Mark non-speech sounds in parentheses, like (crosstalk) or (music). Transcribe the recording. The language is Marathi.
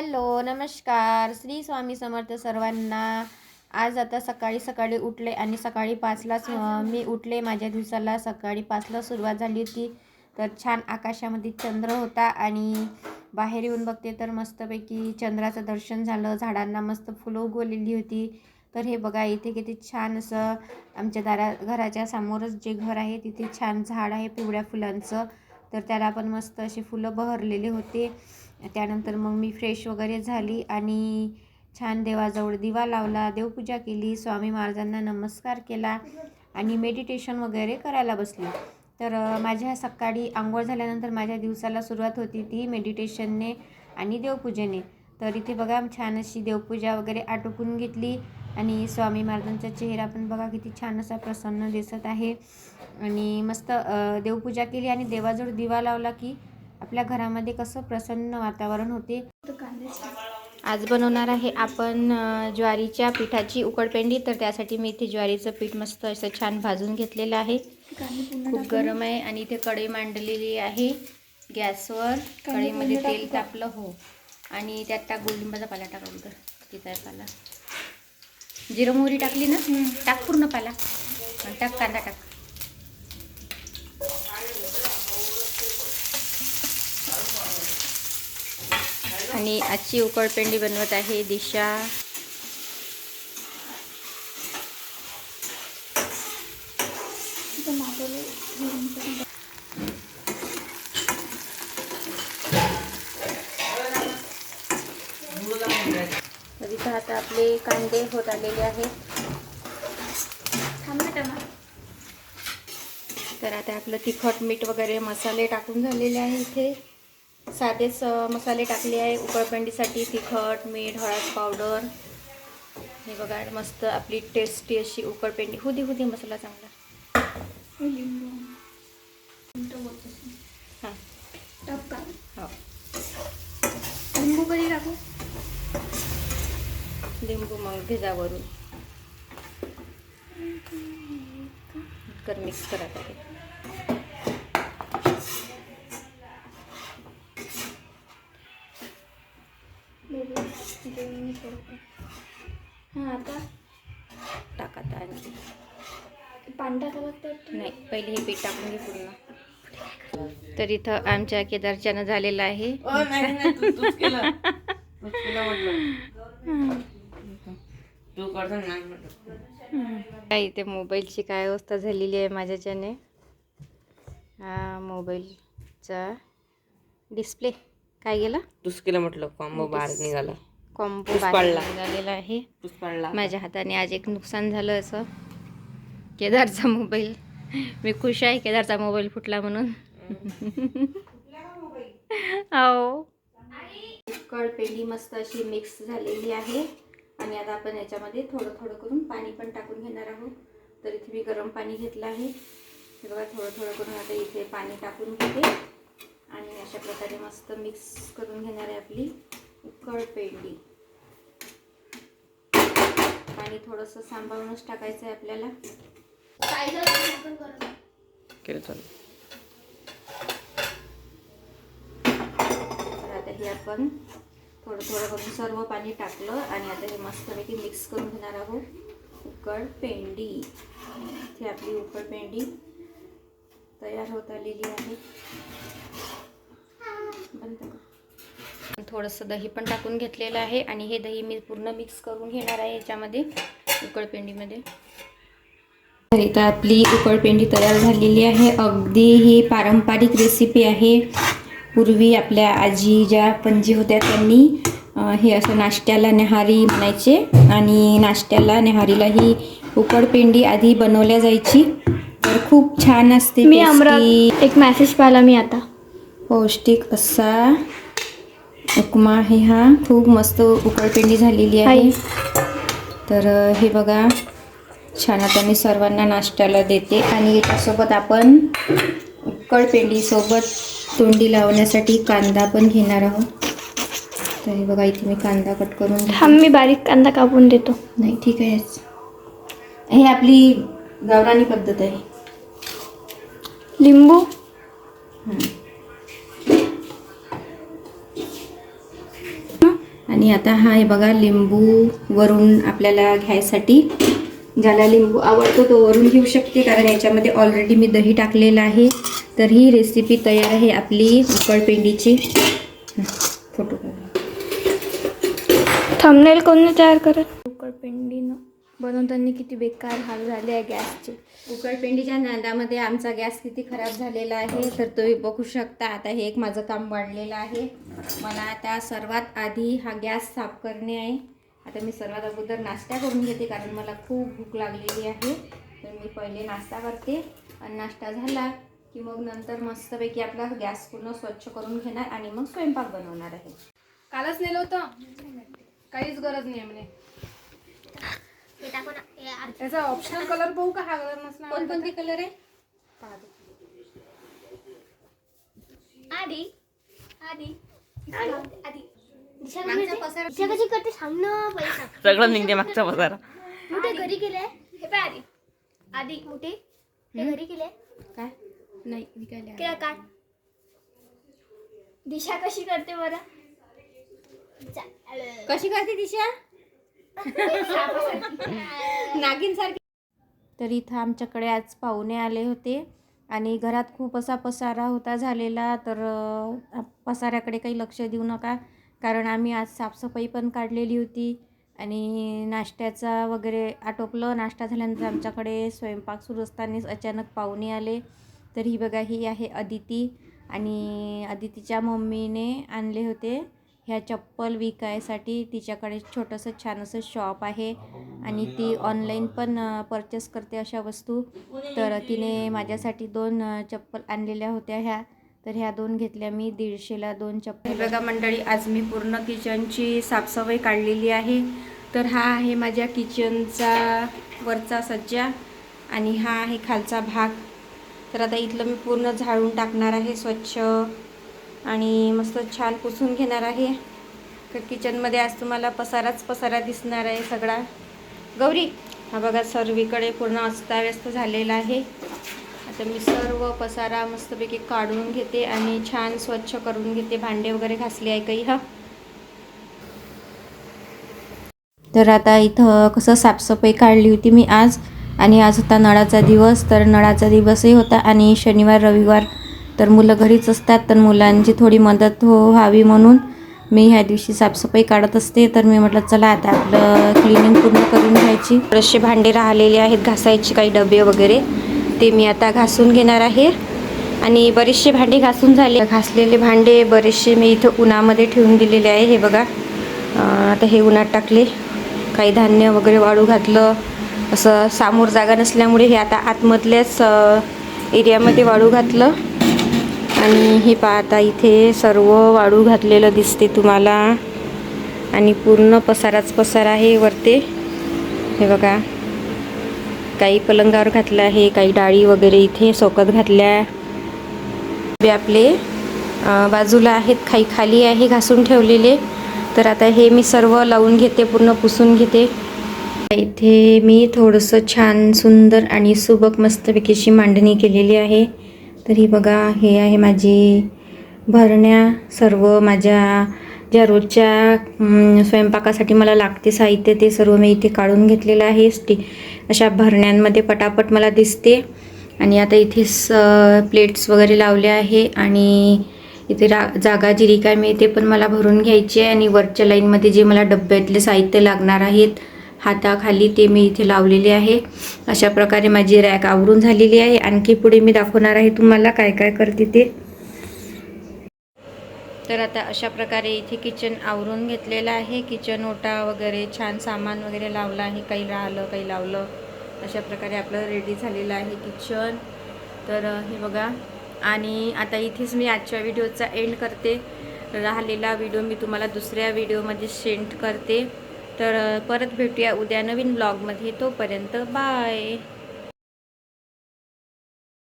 हॅलो नमस्कार. श्री स्वामी समर्थ सर्वांना. आज आता सकाळी सकाळी उठले आणि सकाळी पाचलाच मी उठले. माझ्या दिवसाला सकाळी पाचला सुरुवात झाली होती. तर छान आकाशामध्ये चंद्र होता आणि बाहेर येऊन बघते तर मस्तपैकी चंद्राचं दर्शन झालं. झाडांना मस्त फुलं उगवलेली होती. तर हे बघा इथे किती छान असं आमच्या दारा घराच्या समोरच जे घर आहे तिथे छान झाड आहे पिवळ्या फुलांचं. तर त्याला पण मस्त अशी फुलं बहरलेले होते. त्यानंतर मग मी फ्रेश वगैरे झाली आणि छान देवाजवळ दिवा लावला देवपूजा केली स्वामी महाराजांना नमस्कार केला आणि मेडिटेशन वगैरे करायला बसली. तर माझ्या सकाळी आंघोळ झाल्यानंतर माझ्या दिवसाला सुरुवात होती ती मेडिटेशनने आणि देवपूजेने. तर इथे बघा छान अशी देवपूजा वगैरे आटोपून घेतली आणि स्वामी महाराजांचा चेहरा पण बघा किती छान असा प्रसन्न दिसत आहे. आणि मस्त देवपूजा केली आणि देवाजवळ दिवा लावला की आपल्या घरामध्ये कसं प्रसन्न वातावरण होते. आज बनवणार आहे आपण ज्वारीच्या पिठाची उकडपेंडी. तर त्यासाठी मी इथे ज्वारीचं पीठ मस्त असं छान भाजून घेतलेलं आहे. खूप गरम आहे आणि इथे कढई मांडलेली आहे गॅसवर. कढईमध्ये तेल टाकलं हो. आणि त्यात टाक गोलिंबाचा पाला टाक अगोदर. तिचा आहे पाला जिरं मोहरी टाकली ना? टाक पूर्ण पाला. टाक कांदा टाक. आणि आजची उकडपेंडी बनवत आहे दिशा. इथं आता आपले कांदे होत आलेले आहेत. तर आता आपलं तिखट मीठ वगैरे मसाले टाकून झालेले आहे इथे. साधेच मसाले टाकले आहे. उकळपेंडीसाठी तिखट मीठ हळद पावडर. हे बघा मस्त आपली टेस्टी अशी उकळपेंडी. हुदी हुदी मसाला चांगला. हां लिंबू. कधी टाकू? लिंबू मग भिजावरून. कर मिक्स करा आता हां आता टाक आता आणि पाणी टाकावं लागतं वाटतं. नाही पहिले हे पीठ टाकून घे पूर्ण. तर इथं आमच्या केदारच्यानं झालेलं आहे. काय इथे मोबाईलची काय अवस्था झालेली आहे माझ्याच्याने? हा मोबाईलचा डिस्प्ले काय गेला? तूच केलं म्हटलं कॉम्बो बाहेर निघाला. कॉम्बो बाहेर. निघालेला आहे. माझ्या हाताने आज एक नुकसान झालं असं. केदारचा मोबाईल. मी खुश आहे केदारचा मोबाईल फुटला म्हणून. हो कळपेंडी मस्त अशी मिक्स झालेली आहे. आणि आता आपण याच्यामध्ये थोडं थोडं करून पाणी पण टाकून घेणार आहोत. तर इथे मी गरम पाणी घेतलं आहे. हे बघा थोडं थोडं करून आता इथे पाणी टाकून घेते. आणि अशा प्रकारे मस्त मिक्स करून घेणार आहे आपली. उकळपेंडी पाणी थोडंसं सांभाळूनच टाकायचं आहे आपल्याला. केलं तर आता हे आपण थोडं थोडं करून सर्व पाणी टाकलं आणि आता हे मस्तपैकी मिक्स करून घेणार आहोत. उकळ पेंडी. इथे आपली उकळ पेंडी तयार होत आलेली आहे. बंद कर. थोडंसं दही पण टाकून घेतलेलं आहे आणि हे दही मी पूर्ण मिक्स करून घेणार आहे याच्यामध्ये उकळपेंडीमध्ये. तर इथं आपली उकळपेंडी तयार झालेली आहे. अगदी ही पारंपरिक रेसिपी आहे. पूर्वी आपल्या आजी ज्या पणजी होत्या त्यांनी हे असं नाश्त्याला नेहारी म्हणायचे आणि नाश्त्याला नेहारीला ही उकडपेंडी आधी बनवल्या जायची. तर खूप छान असते मी एक मेसेज पाहिला मी आता. पौष्टिक असा उपमा आहे हा. खूप मस्त उकळपेंडी झालेली आहे. तर हे बघा. छान आता मी सर्वांना नाश्त्याला देते. आणि याच्यासोबत आपण उकळपेंडीसोबत तोंडी लावण्यासाठी कांदा पण घेणार आहोत. तर हे बघा इथे मी कांदा कट करून. थांब मी बारीक कांदा कापून देतो. नाही ठीक आहे. हे आपली गावरानी पद्धत आहे. लिंबू. आणि आता हा आहे बघा लिंबू वरून आपल्याला घ्यायसाठी. ज्याला लिंबू आवडतो तो वरून घेऊ शकते कारण याच्यामध्ये ऑलरेडी मी दही टाकलेलं आहे. तर ही रेसिपी तयार आहे आपली उकळपेंडीची. हं, फोटो. थंबनेल कोण तयार करत? उकडपिंडीनं बनवताना किती बेकार हाल झाले आहे गॅसचे. उकळपेंडीच्या नांदामध्ये आमचा गॅस किती खराब झालेला आहे तर तुम्ही बघू शकता. आता हे एक माझं काम वाढलेलं आहे. मला आता सर्वात आधी हा गॅस साफ करणे आहे. आता मी सर्वात अगोदर नाश्ता करून घेते कारण मला खूप भूक लागलेली आहे. तर मी पहिले नाश्ता करते. आणि नाश्ता झाला की मग नंतर मस्तपैकी आपला गॅस पूर्ण स्वच्छ करून घेणार आणि मग स्वयंपाक बनवणार आहे. कालच नेलं होतं? काहीच गरज नाही म्हणे. त्याचा ऑप्शनल कलर पाहू का हा कलर नसणार कोणकोणते कलर आहे? आधी आधी आधी? दिशा कशी करते सांग ना सगळं निघते मागचा पसारा. मोठे घरी गेले हे पाय आधी. आधी मोठे. हे घरी गेले काय? नाही विकायला काय दिशा कशी करते बरं. कशी करते दिशा? (laughs) नागिन सारखी तर इथं आमच्याकडे आज पाहुणे आले होते आणि घरात खूप असा पसारा होता झालेला तर पसाऱ्याकडे काही लक्ष देऊ नका कारण आम्ही आज साफसफाई पण काढलेली होती आणि नाश्त्याचा वगैरे आटोपलं. नाश्ता झाल्यानंतर आमच्याकडे स्वयंपाक सुरू असतानाच अचानक पाहुणे आले. तर ही बघा ही आहे अदिती आणि अदितीच्या मम्मीने आणले होते. ह्या चप्पल विकायसाठी तिच्याकडे छोटंसं छान असं शॉप आहे आणि ती ऑनलाईन पण परचेस करते अशा वस्तू. तर तिने माझ्यासाठी दोन चप्पल आणलेल्या होत्या ह्या. तर ह्या दोन घेतल्या मी दीडशेला दोन चप्पल. बघा मंडळी आज मी पूर्ण किचनची साफसफाई काढलेली आहे. तर हा आहे माझ्या किचनचा वरचा सज्जा आणि हा आहे खालचा भाग. तर आता इथलं मी पूर्ण झाडून टाकणार आहे स्वच्छ. आणि मस्त छान पुसून घेणार आहे. तर किचनमध्ये आज तुम्हाला पसाराच पसारा दिसणार आहे सगळा. गौरी हा बघा सर्वीकडे पूर्ण अस्ताव्यस्त झालेला आहे. आता मी सर्व पसारा मस्तपैकी काढून घेते आणि छान स्वच्छ करून घेते. भांडे वगैरे घासले आहे काही हा. तर आता इथं कसं साफसफाई काढली होती मी आज. आणि आज होता नळाचा दिवस तर नळाचा दिवसही होता आणि शनिवार रविवार तर मुलं घरीच असतात तर मुलांची थोडी मदत हो व्हावी म्हणून मी ह्या दिवशी साफसफाई काढत असते. तर मी म्हटलं चला आता आपलं क्लिनिंग पूर्ण करून घ्यायची. बरेचसे भांडे राहिलेले आहेत घासायचे काही डबे वगैरे. ते मी आता घासून घेणार आहे. आणि बरेचसे भांडे घासून झाले. घासलेले भांडे बरेचसे मी इथं उन्हामध्ये ठेवून दिलेले आहे. हे बघा आता हे उन्हात टाकले. काही धान्य वगैरे वाळू घातलं. असं सामोर जागा नसल्यामुळे हे आता आतमधल्याच एरियामध्ये वाळू घातलं. आणि हे पाहता आता इथे सर्व वाळू घातलेलं दिसते तुम्हाला. आणि पूर्ण पसाराच पसार आहे वरते. हे बघा. काही पलंगावर घातलं आहे काही डाळी वगैरे इथे सोकत घातल्या. आपले बाजूला आहेत काही खाली आहे घासून ठेवलेले. तर आता हे मी सर्व लावून घेते पूर्ण पुसून घेते. इथे मी थोडंसं छान सुंदर आणि सुबक मस्तपैकीशी मांडणी केलेली आहे. तर ही बघा हे आहे माझी भरण्या सर्व. माझ्या ज्या रोजच्या स्वयंपाकासाठी मला लागते साहित्य ते सर्व मी इथे काढून घेतलेलं आहे. स्टी अशा भरण्यांमध्ये पटापट मला दिसते. आणि आता इथे स प्लेट्स वगैरे लावले आहे. आणि इथे रा जागा जी रिकामी आहे ते पण मला भरून घ्यायची आहे. आणि वरच्या लाईनमध्ये जे मला डब्यातले साहित्य लागणार आहेत हाताखाली ते मी इथे लावलेले आहे. अशा प्रकारे माझी रॅक आवरून झालेली आहे. आणखी पुढे मी दाखवणार आहे तुम्हाला काय काय करते ते. तर आता अशा प्रकारे इथे किचन आवरून घेतलेलं आहे. किचन ओटा वगैरे छान सामान वगैरे लावलं आहे. काही राहिलं काही लावलं. अशा प्रकारे आपलं रेडी झालेलं आहे किचन. तर हे बघा. आणि आता इथेच मी आजच्या व्हिडिओचा एंड करते. राहिलेला व्हिडिओ मी तुम्हाला दुसऱ्या व्हिडिओमध्ये सेंड करते. तर परत भेटूया उद्या नवीन ब्लॉगमध्ये तोपर्यंत बाय